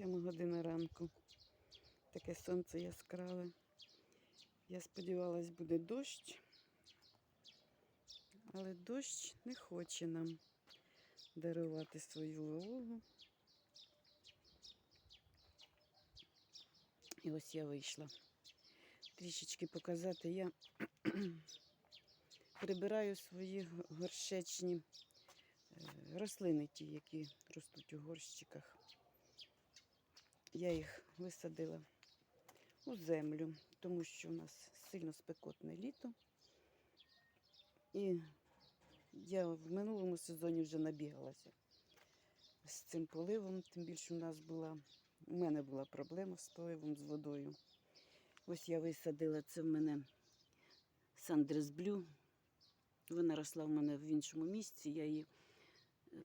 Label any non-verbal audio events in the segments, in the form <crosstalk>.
Сьома година ранку. Таке сонце яскраве. Я сподівалась, буде дощ, але дощ не хоче нам дарувати свою вологу. І ось я вийшла. Трішечки показати. Я <clears throat> прибираю свої горшечні е, рослини, ті, які ростуть у горщиках. Я їх висадила у землю, тому що у нас сильно спекотне літо. І я в минулому сезоні вже набігалася з цим поливом, тим більше у нас була, у мене була проблема з поливом з водою. Ось я висадила це в мене Сандрес Блю. Вона росла в мене в іншому місці. Я її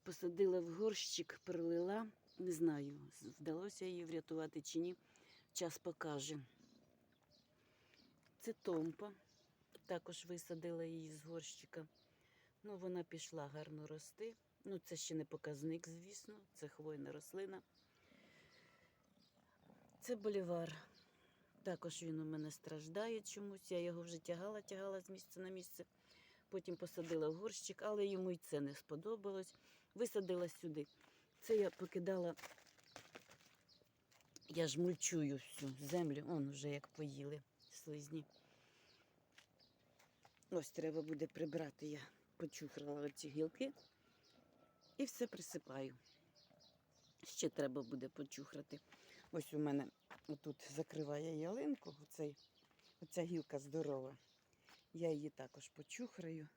посадила в горщик, пролила. Не знаю, вдалося її врятувати чи ні. Час покаже. Це томпа. Також висадила її з горщика. Ну, вона пішла гарно рости. Ну, це ще не показник, звісно. Це хвойна рослина. Це болівар. Також він у мене страждає чомусь. Я його вже тягала, тягала з місця на місце. Потім посадила в горщик, але йому й це не сподобалось. Висадила сюди. Це я покидала. Я ж мульчую всю землю. Он вже як поїли слизні. Ось треба буде прибрати. Я почухрала ці гілки і все присипаю. Ще треба буде почухрати. Ось у мене тут закриває ялинку, оцей, оця гілка здорова. Я її також почухраю.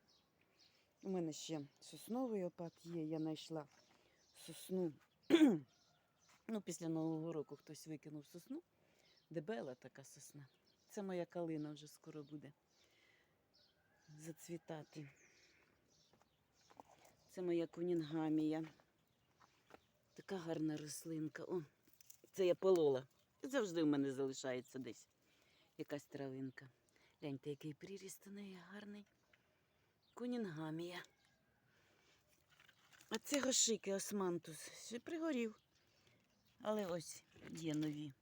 У мене ще сосновий опад є. Я знайшла сосну. <clears throat> ну, після Нового року хтось викинув сосну. Дебела така сосна. Це моя калина вже скоро буде зацвітати. Це моя кунінгамія. Така гарна рослинка. О, це я полола. Завжди в мене залишається десь якась травинка. Гляньте, який приріст у неї гарний. Кунінгамія. А це гошики османтус. Ще пригорів. Але ось є нові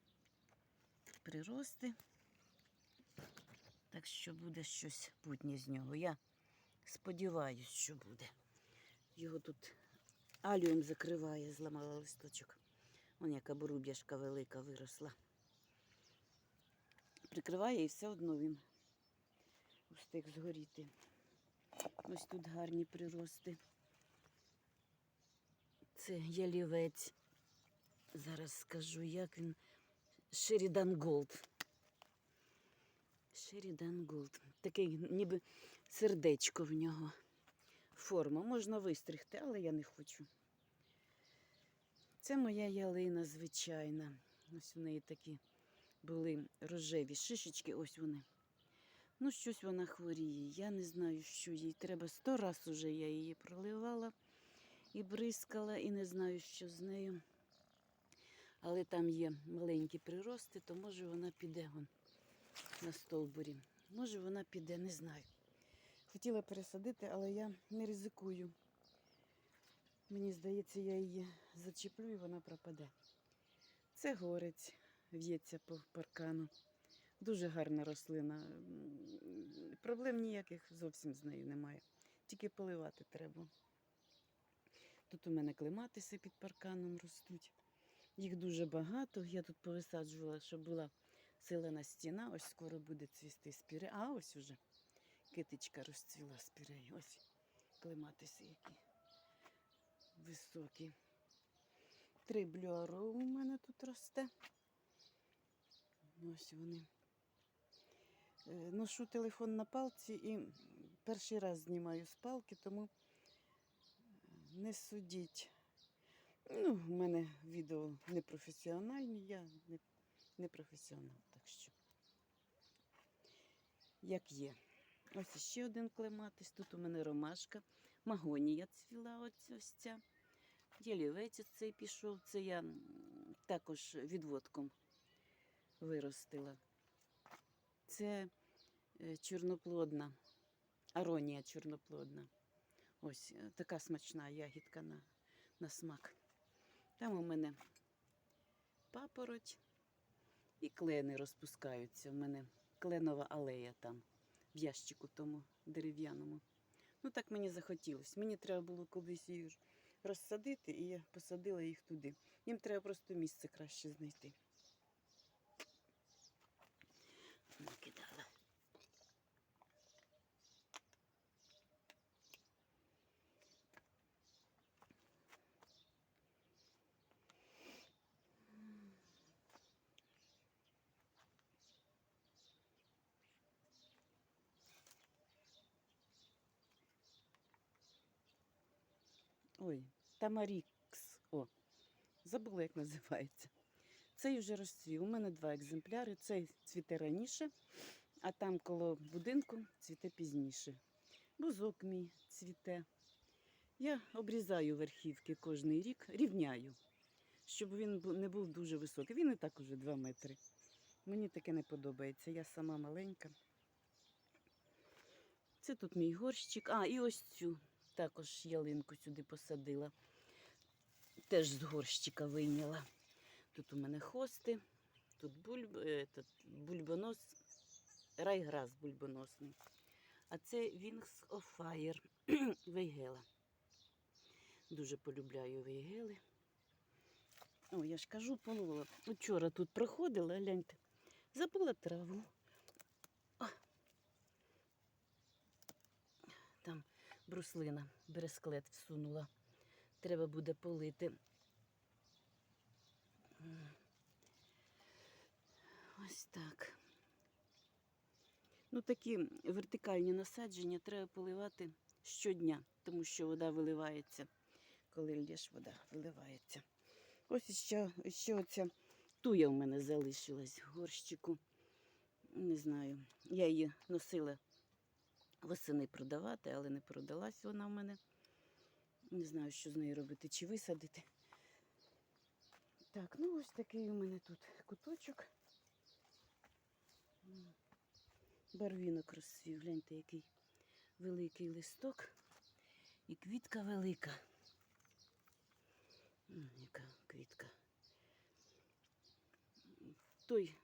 прирости. Так що буде щось путнє з нього. Я сподіваюся, що буде. Його тут аліум закриває, зламала листочок. Вон яка боруб'яшка велика виросла. Прикриває і все одно він встиг згоріти. Ось тут гарні прирости. Це ялівець. Зараз скажу, як він. Шерідан Голд. Шерідан Голд. Такий ніби сердечко в нього. Форма. Можна вистригти, але я не хочу. Це моя ялина звичайна. Ось у неї такі були рожеві шишечки, ось вони. Ну, щось вона хворіє. Я не знаю, що їй треба. Сто раз уже я її проливала і бризкала, і не знаю, що з нею. Але там є маленькі прирости, то може вона піде вон, на стовбурі. Може вона піде, не знаю. Хотіла пересадити, але я не ризикую. Мені здається, я її зачеплю і вона пропаде. Це горець, в'ється по паркану. Дуже гарна рослина. Проблем ніяких зовсім з нею немає. Тільки поливати треба. Тут у мене клематиси під парканом ростуть. Їх дуже багато. Я тут повисаджувала, щоб була селена стіна. Ось скоро буде цвісти спірея. А ось уже китичка розцвіла спірея. Ось клематиси які високі. Три блюаро у мене тут росте. Ось вони. Е, Ношу телефон на палці і перший раз знімаю з палки, тому не судіть. Ну, в мене відео непрофесіональні, я не, не професіонал, так що. Як є. Ось ще один клематис. Тут у мене ромашка. Магонія цвіла ось, ось ця. Ялівець цей пішов. Це я також відводком виростила. Це е, чорноплодна, аронія чорноплодна. Ось е, така смачна ягідка на, на смак. Там у мене папороть. І клени розпускаються. У мене кленова алея там, в ящику тому дерев'яному. Ну так мені захотілося. Мені треба було колись її розсадити, і я посадила їх туди. Їм треба просто місце краще знайти. Ой, Тамарікс. О, забула, як називається. Цей вже розцвів. У мене два екземпляри. Цей цвіте раніше, а там коло будинку цвіте пізніше. Бузок мій цвіте. Я обрізаю верхівки кожний рік, рівняю, щоб він не був дуже високий. Він і так уже 2 метри. Мені таке не подобається. Я сама маленька. Це тут мій горщик. А, і ось цю також ялинку сюди посадила. Теж з горщика вийняла. Тут у мене хости, тут бульб, е, тут бульбонос, райграс бульбоносний. А це Wings of Fire <clears throat> Вейгела. Дуже полюбляю вейгели. О, я ж кажу, полола. Вчора тут проходила, гляньте, забула траву. О. Там бруслина, бересклет всунула. Треба буде полити. Ось так. Ну, такі вертикальні насадження треба поливати щодня, тому що вода виливається. Коли лєш, вода виливається. Ось ще, ще оця туя в мене залишилась в горщику. Не знаю. Я її носила восени продавати, але не продалась вона в мене. Не знаю, що з нею робити, чи висадити. Так, ну ось такий у мене тут куточок. Барвінок розцвів. Гляньте, який великий листок і квітка велика. Яка квітка. Той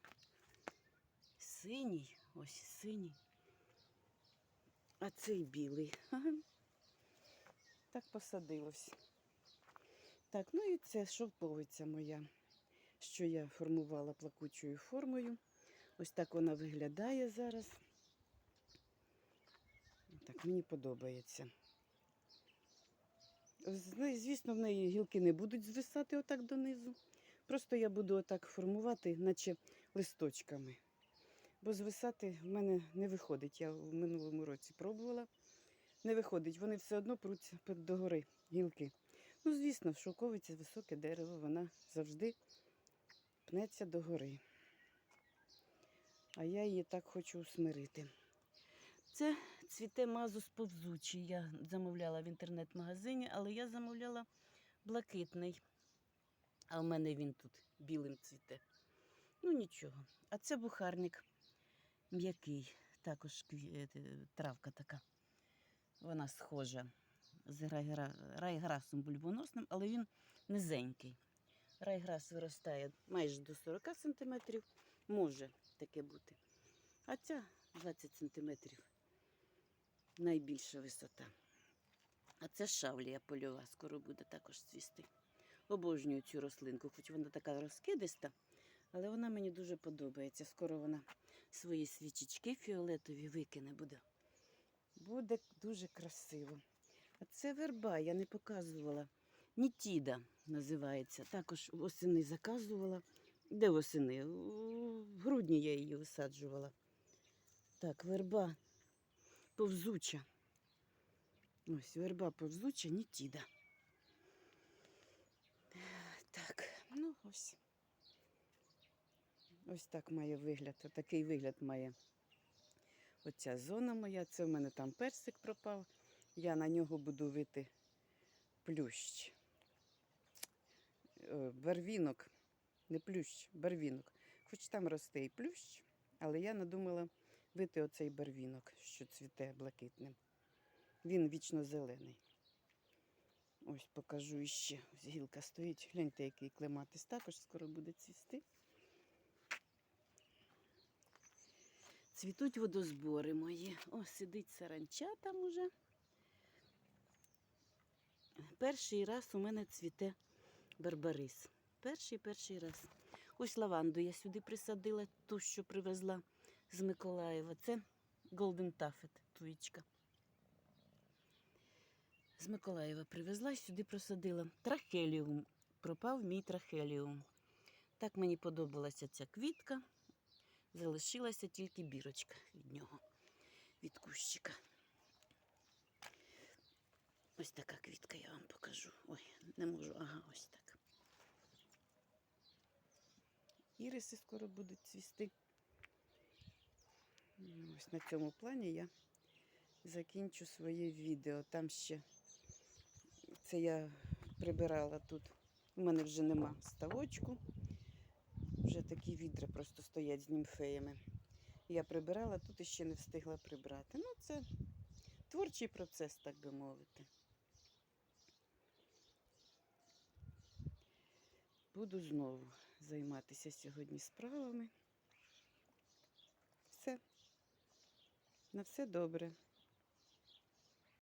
синій, ось синій, а цей білий. Ага. Так посадилось. Так, ну і це шовковиця моя, що я формувала плакучою формою. Ось так вона виглядає зараз. Так, мені подобається. Звісно, в неї гілки не будуть звисати отак донизу. Просто я буду отак формувати, наче листочками. Бо звисати в мене не виходить. Я в минулому році пробувала. Не виходить, вони все одно пруться під- догори гілки. Ну, звісно, шовковиця високе дерево, вона завжди пнеться догори. А я її так хочу усмирити. Це цвіте мазус повзучий. Я замовляла в інтернет-магазині, але я замовляла блакитний. А в мене він тут білим цвіте. Ну нічого. А це бухарник м'який, також е, травка така. Вона схожа з райграсом бульбоносним, але він низенький. Райграс виростає майже до 40 см, може таке бути. А ця 20 см найбільша висота. А це шавлія польова, скоро буде також цвісти. Обожнюю цю рослинку, хоч вона така розкидиста, але вона мені дуже подобається. Скоро вона свої свічечки фіолетові викине буде. Буде дуже красиво. А це верба, я не показувала. Нітіда називається. Також восени заказувала. Де восени? У грудні я її висаджувала. Так, верба повзуча. Ось верба повзуча, нітіда. Так, ну ось. Ось так має вигляд. Отакий вигляд має оця зона моя. Це в мене там персик пропав. Я на нього буду вити плющ. Е, Барвінок. Не плющ, барвінок. Хоч там росте і плющ, але я надумала вити оцей барвінок, що цвіте блакитним. Він вічно зелений. Ось покажу іще. Ось гілка стоїть. Гляньте, який клематис. Також скоро буде цвісти. Цвітуть водозбори мої. О, сидить саранча там уже. Перший раз у мене цвіте барбарис. Перший перший раз. Ось лаванду я сюди присадила, ту, що привезла з Миколаєва. Це Golden Taffet, туєчка. З Миколаєва привезла сюди просадила. Трахеліум. Пропав мій трахеліум. Так мені подобалася ця квітка. Залишилася тільки бірочка від нього, від кущика. Ось така квітка я вам покажу. Ой, не можу, ага, ось так. Іриси скоро будуть цвісти. Ось на цьому плані я закінчу своє відео. Там ще це я прибирала тут. У мене вже нема ставочку. Вже такі відра просто стоять з німфеями. Я прибирала, тут іще не встигла прибрати. Ну, це творчий процес, так би мовити. Буду знову займатися сьогодні справами. Все. На все добре.